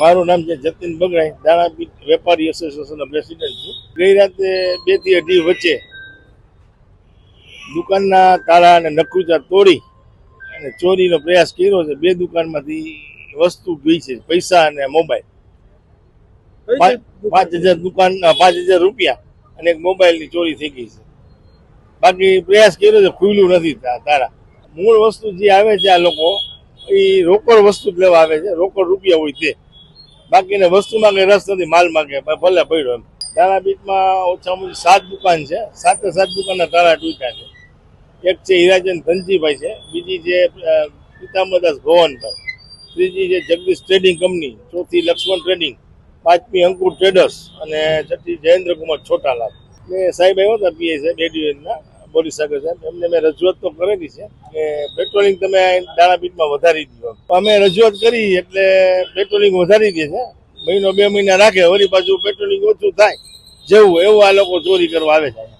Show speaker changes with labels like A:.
A: મારું નામ છે જતીન બગડાઈ દાણા વેપારી એસોસિએશનના પ્રેસિડેન્ટ છું. ગઈ રાતે બેથી અઢી વચ્ચે દુકાનના તાળા અને નખુચા તોડી અને ચોરીનો પ્રયાસ કર્યો છે. બે દુકાનમાંથી વસ્તુ ગઈ છે પૈસા અને મોબાઈલ. પાંચ હજાર દુકાન પાંચ હજાર રૂપિયા અને એક મોબાઈલની ચોરી થઈ ગઈ છે. બાકી પ્રયાસ કર્યો છે ખુલ્લું નથી તારા. મૂળ વસ્તુ જે આવે છે આ લોકો એ રોકડ વસ્તુ જ લેવા આવે છે. રોકડ રૂપિયા હોય તે. બાકીને વસ્તુમાં કઈ રસ નથી માલ માંગે ભલે પડ્યો એમ. તારાપીઠમાં ઓછામાં ઓછી સાત દુકાન છે, સાતે સાત દુકાનના તારા ટૂંકા છે. એક છે હીરાચંદ ધનજીભાઈ છે, બીજી છે પિતાંબરદાસ ભવનભાઈ ત્રીજી છે જગદીશ ટ્રેડિંગ કંપની, ચોથી લક્ષ્મણ ટ્રેડિંગ, પાંચમી અંકુર ટ્રેડર્સ અને છઠ્ઠી જયેન્દ્રકુમાર છોટાલાલ. ને સાહેબ આવ્યો હતા પીએ સાહેબ એડિયોના બોરી શકે છે એમને મેં રજૂઆત તો કરેલી છે કે પેટ્રોલિંગ તમે દાણાપીઠમાં વધારી દીધો અમે રજૂઆત કરી એટલે પેટ્રોલિંગ વધારી દે છે. મહિનો બે મહિના રાખે, વળી પાછું પેટ્રોલિંગ ઓછું થાય. જેવું, એવું આ લોકો ચોરી કરવા આવે છે.